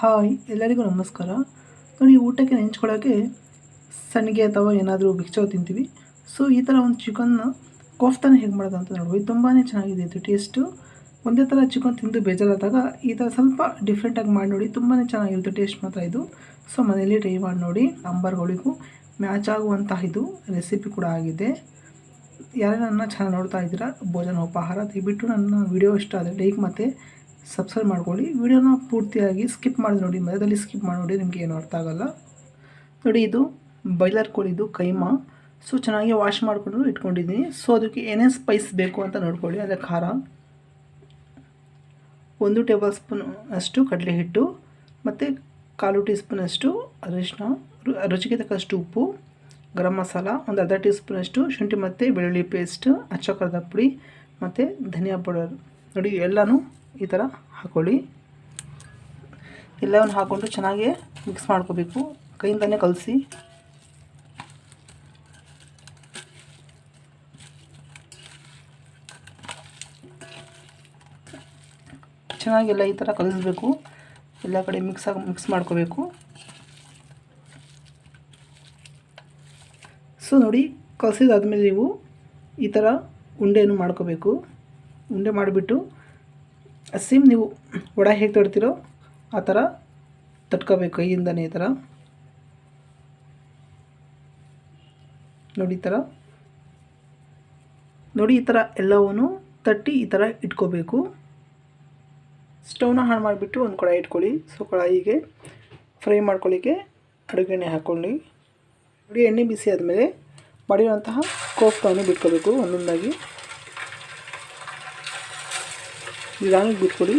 Hi, ಎಲ್ಲರಿಗೂ ನಮಸ್ಕಾರ. ನೋಡಿ ಊಟಕ್ಕೆ ನೆಂಚ್ಕೊಳ್ಳೋಕ್ಕೆ ಸಣ್ಣಗೆ ಅಥವಾ ಏನಾದರೂ ಬಿಚ್ಚೋ ತಿಂತೀವಿ. ಸೊ ಈ ಥರ ಒಂದು ಚಿಕನ್ನ ಕೋಫ್ತಾನ ಹೇಗೆ ಮಾಡೋದು ಅಂತ ನೋಡ್ಬೋದು. ತುಂಬಾ ಚೆನ್ನಾಗಿದೆ, ಇದು ಟೇಸ್ಟು ಒಂದೇ ಥರ ಚಿಕನ್ ತಿಂದು ಬೇಜಾರಾದಾಗ ಈ ಥರ ಸ್ವಲ್ಪ ಡಿಫ್ರೆಂಟಾಗಿ ಮಾಡಿ ನೋಡಿ ತುಂಬಾ ಚೆನ್ನಾಗಿರುತ್ತೆ ಟೇಸ್ಟ್ ಮಾತ್ರ ಇದು. ಸೊ ಮನೇಲಿ ಟ್ರೈ ಮಾಡಿ ನೋಡಿ ಸಾಂಬಾರ್ಗಳಿಗೂ ಮ್ಯಾಚ್ ಆಗುವಂತಹ ಇದು ರೆಸಿಪಿ ಕೂಡ ಆಗಿದೆ. ಯಾರೇ ನನ್ನ ಚೆನ್ನಾಗಿ ನೋಡ್ತಾ ಇದ್ದೀರಾ ಭೋಜನ ಉಪಹಾರ ದಯವಿಟ್ಟು ನನ್ನ ವಿಡಿಯೋ ಇಷ್ಟ ಆದರೆ ಲೈಕ್ ಮತ್ತು ಸಬ್ಸ್ಕ್ರೈಬ್ ಮಾಡ್ಕೊಳ್ಳಿ. ವಿಡಿಯೋನ ಪೂರ್ತಿಯಾಗಿ ಸ್ಕಿಪ್ ಮಾಡಿ ನೋಡಿ. ಮಧ್ಯದಲ್ಲಿ ಸ್ಕಿಪ್ ಮಾಡಿ ನೋಡಿ, ನಿಮಗೆ ಏನು ಅರ್ಥ ಆಗಲ್ಲ. ನೋಡಿ, ಇದು ಬಾಯ್ಲರ್ ಕೋಳಿದು ಕೈಮಾ. ಸೊ ಚೆನ್ನಾಗಿ ವಾಶ್ ಮಾಡಿಕೊಂಡು ಇಟ್ಕೊಂಡಿದ್ದೀನಿ. ಸೊ ಅದಕ್ಕೆ ಏನೇನು ಸ್ಪೈಸ್ ಬೇಕು ಅಂತ ನೋಡ್ಕೊಳ್ಳಿ. ಅದೇ ಖಾರ. ಒಂದು ಟೇಬಲ್ ಸ್ಪೂನ್ ಅಷ್ಟು ಕಡಲೆ ಹಿಟ್ಟು, ಮತ್ತು ಕಾಲು ಟೀ ಸ್ಪೂನಷ್ಟು ಅರಿಶಿನ ರುಚಿಗೆ ತಕ್ಕಷ್ಟು ಉಪ್ಪು, ಗರಂ ಮಸಾಲ, ಒಂದು ಅರ್ಧ ಟೀ ಸ್ಪೂನಷ್ಟು ಶುಂಠಿ ಮತ್ತು ಬೆಳ್ಳುಳ್ಳಿ ಪೇಸ್ಟ್ ಅಚ್ಚ ಖಾರದ ಪುಡಿ, ಮತ್ತು ಧನಿಯಾ ಪೌಡರ್ ನೋಡಿ, ಎಲ್ಲನೂ ಈ ಥರ ಹಾಕ್ಕೊಳ್ಳಿ ಎಲ್ಲವನ್ನು ಹಾಕ್ಕೊಂಡು ಚೆನ್ನಾಗಿ ಮಿಕ್ಸ್ ಮಾಡ್ಕೋಬೇಕು. ಕೈಯಿಂದನೇ ಕಲಸಿ. ಚೆನ್ನಾಗಿ ಎಲ್ಲ ಈ ಥರ ಕಲಿಸ್ಬೇಕು. ಎಲ್ಲ ಕಡೆ ಮಿಕ್ಸ್ ಆಗಿ ಮಿಕ್ಸ್ ಮಾಡ್ಕೋಬೇಕು. ಸೊ ನೋಡಿ, ಕಲಸಿದಾದ್ಮೇಲೆ ನೀವು ಈ ಥರ ಉಂಡೆಯನ್ನು ಮಾಡ್ಕೋಬೇಕು. ಉಂಡೆ ಮಾಡಿಬಿಟ್ಟು ಸೇಮ್ ನೀವು ವಡ ಹೇಗೆ ತೊಡ್ತಿರೋ ಆ ಥರ ತಟ್ಕೋಬೇಕು, ಕೈಯಿಂದನೇ ಈ ಥರ. ನೋಡಿ ಈ ಥರ. ನೋಡಿ ಈ ಥರ ಎಲ್ಲವನ್ನು ತಟ್ಟಿ ಈ ಥರ ಇಟ್ಕೋಬೇಕು. ಸ್ಟೌನ ಹಾಳು ಮಾಡಿಬಿಟ್ಟು ಒಂದು ಕಡಾಯಿ ಇಟ್ಕೊಳ್ಳಿ. ಸೊ ಕಡಾಯಿಗೆ ಫ್ರೈ ಮಾಡ್ಕೊಳ್ಳಿಕ್ಕೆ ಅಡುಗೆ ಎಣ್ಣೆ ಹಾಕ್ಕೊಳ್ಳಿ ನೋಡಿ ಎಣ್ಣೆ ಬಿಸಿ ಆದಮೇಲೆ ಮಾಡಿರುವಂತಹ ಕೋಫ್ತವನ್ನು ಬಿಟ್ಕೋಬೇಕು ಒಂದೊಂದಾಗಿ. ನಿಧಾನಕ್ಕೆ ಬಿಟ್ಕೊಡಿ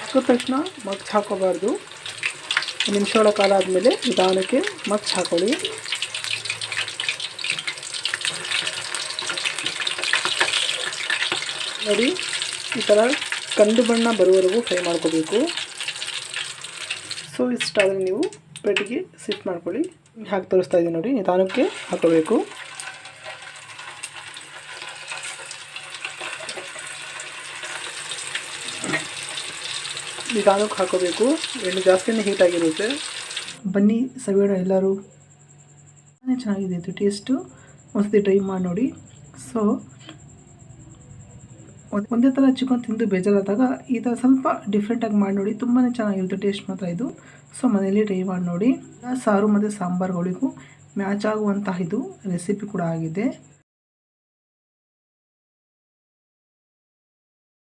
ಹಾಕಿದ ತಕ್ಷಣ ಮಗ್ಚ್ ಹಾಕೋಬಾರ್ದು. ನಿಮಿಷಗಳ ಕಾಲ ಆದಮೇಲೆ ನಿಧಾನಕ್ಕೆ ಮಗ್ಚ್ ಹಾಕೊಳ್ಳಿ. ನೋಡಿ, ಈ ಥರ ಕಂದು ಬಣ್ಣ ಬರುವವರೆಗೂ ಫ್ರೈ ಮಾಡ್ಕೋಬೇಕು. ಸೊ ಇಷ್ಟಾದರೆ ನೀವು ಪ್ಲೇಟಿಗೆ ಸಿಟ್ ಮಾಡ್ಕೊಳ್ಳಿ. ಹಾಕಿ ತೋರಿಸ್ತಾ ಇದ್ದೀನಿ ನೋಡಿ, ನಿಧಾನಕ್ಕೆ ಹಾಕೋಬೇಕು ನಿಧಾನಕ್ಕೆ ಹಾಕೋಬೇಕು. ಎಣ್ಣೆ ಜಾಸ್ತಿನೇ ಹೀಟ್ ಆಗಿರುತ್ತೆ. ಬನ್ನಿ, ಸವಿಯೋಣ ಎಲ್ಲರೂ. ತುಂಬಾ ಚೆನ್ನಾಗಿದೆ ಇದು ಟೇಸ್ಟು ಒಂದ್ಸತಿ ಟ್ರೈ ಮಾಡಿ ನೋಡಿ. ಸೊ ಒಂದ್- ಥರ ಚಿಕನ್ ತಿಂದು ಬೇಜಾರಾದಾಗ ಈ ಥರ ಸ್ವಲ್ಪ ಡಿಫ್ರೆಂಟಾಗಿ ಮಾಡಿ ನೋಡಿ. ತುಂಬಾ ಚೆನ್ನಾಗಿರುತ್ತೆ ಟೇಸ್ಟ್ ಮಾತ್ರ ಇದು. ಸೊ ಮನೆಯಲ್ಲಿ ಟ್ರೈ ಮಾಡಿ ನೋಡಿ. ಸಾರು ಮತ್ತು ಸಾಂಬಾರುಗಳಿಗೂ ಮ್ಯಾಚ್ ಆಗುವಂತಹ ಇದು ರೆಸಿಪಿ ಕೂಡ ಆಗಿದೆ.